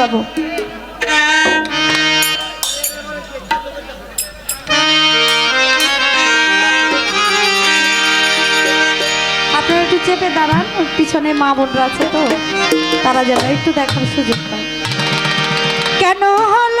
বাবু। আপনারা একটু চেপে দাঁড়ান পিছনে মা বোনরা আছে তো, তারা যেন একটু দেখার সুযোগ পায়। কেন হল